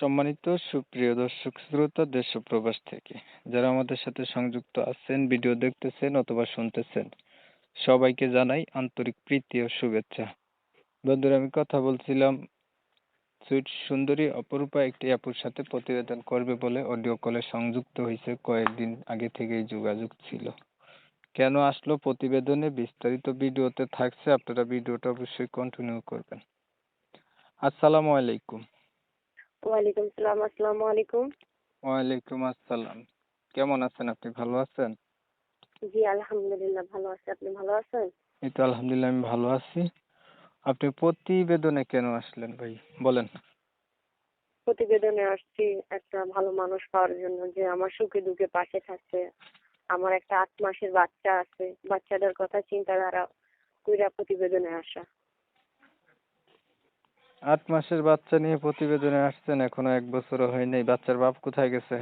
সম্মানিত সুপ্রিয় দর্শক শ্রোতা দেশ ও প্রবাস থেকে যারা আমাদের সাথে সংযুক্ত আছেন, ভিডিও দেখতেছেন অথবা শুনতেছেন, সবাইকে জানাই আন্তরিক প্রীতি ও শুভেচ্ছা। বন্ধুরা, আমি কথা বলছিলাম, সুইট সুন্দরী অপরূপা একটি আপুর সাথে প্রতিবেদন করবে বলে অডিও কলে সংযুক্ত হয়েছে কয়েকদিন আগে থেকেই যোগাযোগ ছিল। কেন আসলো প্রতিবেদনে? বিস্তারিত ভিডিওতে থাকছে, আপনারা ভিডিওটা অবশ্যই কন্টিনিউ করবেন। আসসালামু আলাইকুম। ওয়ালাইকুম সালাম আসসালামু আলাইকুম। ওয়ালাইকুম আসসালাম। কেমন আছেন আপনি? ভালো আছেন? জি আলহামদুলিল্লাহ ভালো আছি। আপনি ভালো আছেন? এই তো আলহামদুলিল্লাহ আমি ভালো আছি। আপনি প্রতিবেদনে কেন আসলেন ভাই? বলেন। প্রতিবেদনে আসছি একটা ভালো মানুষ পাওয়ার জন্য যে আমার সুখে দুঃখে পাশে থাকছে। আমার একটা আট মাসের বাচ্চা আছে। বাচ্চাটার কথা চিন্তাধারা কইরা প্রতিবেদনে আসা। আট মাসের বাচ্চা নিয়ে প্রতিবেদনে আসছেন, এখনও এক বছরও হয় নাই। বাচ্চার বাপ কোথায় গেছে?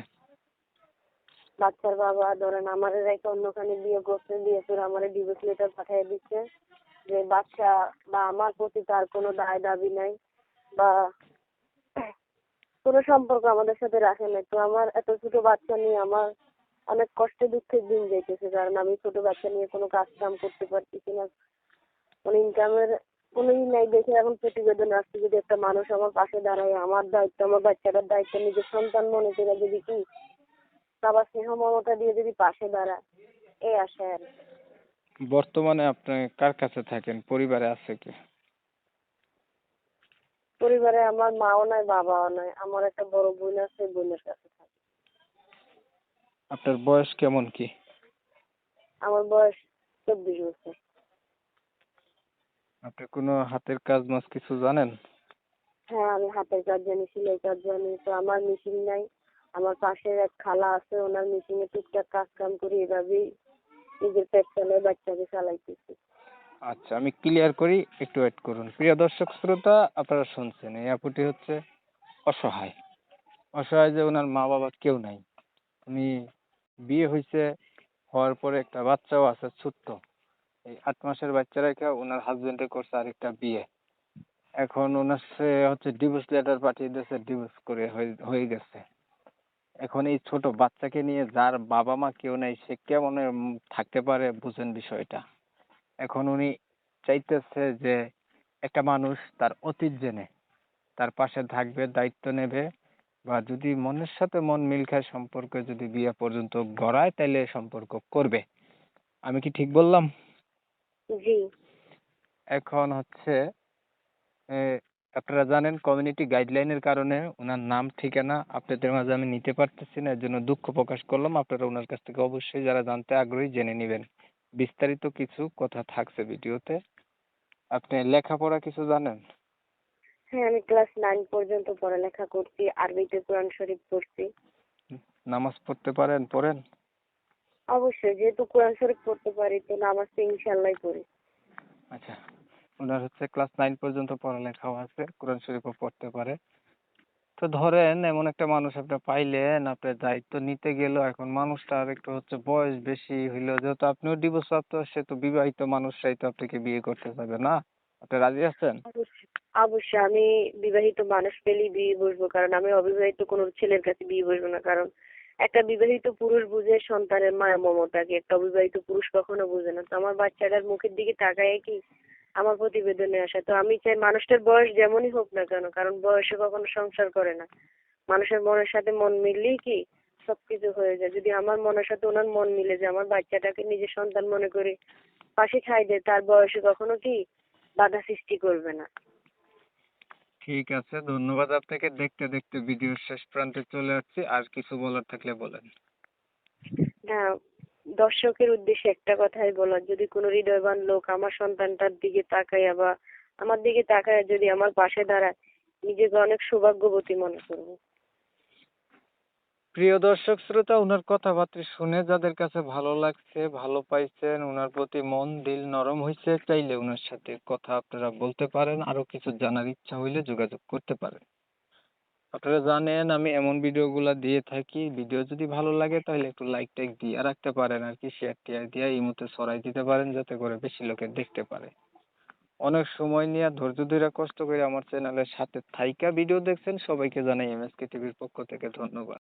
বাচ্চার বাবা, ধরেন আমার রেখে অন্যখানে বিয়ে করছে, বিয়ে করে আমার ডিভোর্স লেটার পাঠিয়ে দিচ্ছে যে, বাচ্চা বা আমার প্রতি তার কোনো দায় দাবি নাই বা কোনো সম্পর্ক আমাদের সাথে রাখে নাই। তো আমার এত ছোট বাচ্চা নিয়ে আমার অনেক কষ্টে দুঃখের দিন যাইতেছে, কারণ আমি ছোট বাচ্চা নিয়ে কোনো কাজ কাম করতে পারতেছি না। কোনো ইনকামের কোনো ই নাই দেখে এখন প্রতিবেদন আসছে যদি একটা মানুষ আমার পাশে দাঁড়ায় আমার দায়িত্ব আমার বাচ্চাটার দায়িত্ব নিজের সন্তান মনে করে যদি কি বাবা স্নেহ মমতা দিয়ে যদি পাশে দাঁড়ায় এই আশায় আর কি। বর্তমানে আপনি কার কাছে থাকেন? পরিবারে আছে কি? পরিবারে আমার মাও নাই বাবাও নাই আমার একটা বড় বোন আছে বোনের কাছে থাকি। আপনার বয়স কেমন কি? আমার বয়স চব্বিশ বছর। আপনি কোনো হাতের কাজ মাছ কিছু জানেন? হ্যাঁ আমি হাতের কাজ জানি সেলাই কাজ জানি তো আমার মেশিন নাই। আমার পাশের এক খালা আছে ওনার মেশিনে টুকটাক কাজ কাম করি এভাবেই নিজের পেট চালাই বাচ্চাকে চালাইতেছি। আচ্ছা আমি ক্লিয়ার করি একটু ওয়েট করুন। প্রিয় দর্শক শ্রোতা আপনারা শুনছেন এই আপুটি হচ্ছে অসহায়। অসহায় যে ওনার মা বাবা কেউ নাই। উনি বিয়ে হয়েছে হওয়ার পরে একটা বাচ্চাও আছে ছোট্ট। এই আট মাসের বাচ্চা রেখে ওনার হাজবেন্ডে করছে আরেকটা বিয়ে। এখন ওনার সে হচ্ছে ডিভোর্স লেটার পাঠিয়ে দিয়েছে ডিভোর্স করে হয়ে- গেছে। এখন এই ছোট বাচ্চাকে নিয়ে যার বাবা মা কেউ নেই, সে কেমন থাকতে পারে বুঝেন বিষয়টা। এখন উনি চাইতেছে যে একটা মানুষ তার অতীত জেনে, তার পাশে থাকবে, দায়িত্ব নেবে বা যদি মনের সাথে মন মিল খায় সম্পর্কে যদি বিয়ে পর্যন্ত গড়ায় তাহলে সম্পর্ক করবে। আমি কি ঠিক বললাম? জি। এখন হচ্ছে এ, আপনারা জানেন কমিউনিটি গাইডলাইনের কারণে ওনার নাম ঠিকানা আপনাদের মাঝে আমি নিতে পারতেছি না এর জন্য দুঃখ প্রকাশ করলাম। আপনারা ওনার কাছ থেকে অবশ্যই যারা জানতে আগ্রহী জেনে নেবেন। বিস্তারিত কিছু কথা থাকছে ভিডিওতে। আপনি লেখাপড়া কিছু জানেন? হ্যাঁ আমি ক্লাস নাইন পর্যন্ত পড়ালেখা করছি আরবিতে কোরআন শরীফ পড়ছি। নামাজ পড়তে পারেন পড়েন? অবশ্যই যেহেতু কোরআন শরীফ পড়তে পারি তো নামাজ তো ইনশাল্লাহ পড়ি। আচ্ছা ওনার হচ্ছে ক্লাস নাইন পর্যন্ত পড়ালেখাও আছে কোরআন শরীফও পড়তে পারে। তো ধরেন এমন একটা মানুষ আপনি পাইলেন আপনার দায়িত্ব নিতে গেলেও এখন মানুষটার একটু হচ্ছে বয়স বেশি হইল যেহেতু আপনিও ডিভোর্স প্রাপ্ত সে তো বিবাহিত মানুষরাই তো আপনাকে বিয়ে করতে চাইবে না? আপনি রাজি আছেন? অবশ্যই অবশ্যই আমি বিবাহিত মানুষ পেলেই বিয়ে বসবো কারণ আমি অবিবাহিত কোনো ছেলের কাছে বিয়ে বসবো না কারণ একটা বিবাহিত পুরুষ বুঝে সন্তানের মায়া মমতাকে, একটা অবিবাহিত পুরুষ কখনো বুঝে না। তো আমার বাচ্চাটার মুখের দিকে তাকায় কি? আমার প্রতিবেদনে আসা। তো আমি চাই মানুষটার বয়স যেমনই হোক না কেন, কারণ বয়সে কখনো সংসার করে না। মানুষের মনের সাথে মন মিললেই কি সবকিছু হয়ে যায়। যদি আমার মনের সাথে ওনার মন মিলে যে আমার বাচ্চাটাকে নিজের সন্তান মনে করে পাশে ঠাই দেয়, তার বয়সে কখনো কি বাধা সৃষ্টি করবে না। ঠিক আছে, ধন্যবাদ আপনাকে। দেখতে দেখতে ভিডিওর শেষ প্রান্তে চলে আসছি। আর কিছু বলার থাকলে বলেন। হ্যাঁ দর্শকের উদ্দেশ্যে একটা কথাই বলার, যদি কোনো হৃদয়বান লোক আমার সন্তানটার দিকে তাকায় বা আমার দিকে তাকায়, যদি আমার পাশে দাঁড়ায়, নিজেকে অনেক সৌভাগ্যবতী মনে করব। প্রিয় দর্শক, শ্রোতা ওনার কথাবার্তা শুনে যাদের কাছে ভালো লাগছে, ভালো পাইছেন ওনার প্রতি মন দিল নরম হয়েছে চাইলে ওনার সাথে কথা আপনারা বলতে পারেন, আরও কিছু জানার ইচ্ছা হইলে যোগাযোগ করতে পারেন। আপনারা জানেন, আমি এমন ভিডিওগুলো দিয়ে থাকি। ভিডিও যদি ভালো লাগে, তাহলে একটু লাইক টাইক দিয়ে রাখতে পারেন আর কি শেয়ার টেয়ার দিয়ে এই মতো ছড়াই দিতে পারেন, যাতে করে বেশি লোকে দেখতে পারে। অনেক সময় নিয়ে ধৈর্য ধরে কষ্ট করে আমার চ্যানেলের সাথে থাইকা ভিডিও দেখছেন, সবাইকে জানাই এম এমএসকে টিভির পক্ষ থেকে ধন্যবাদ।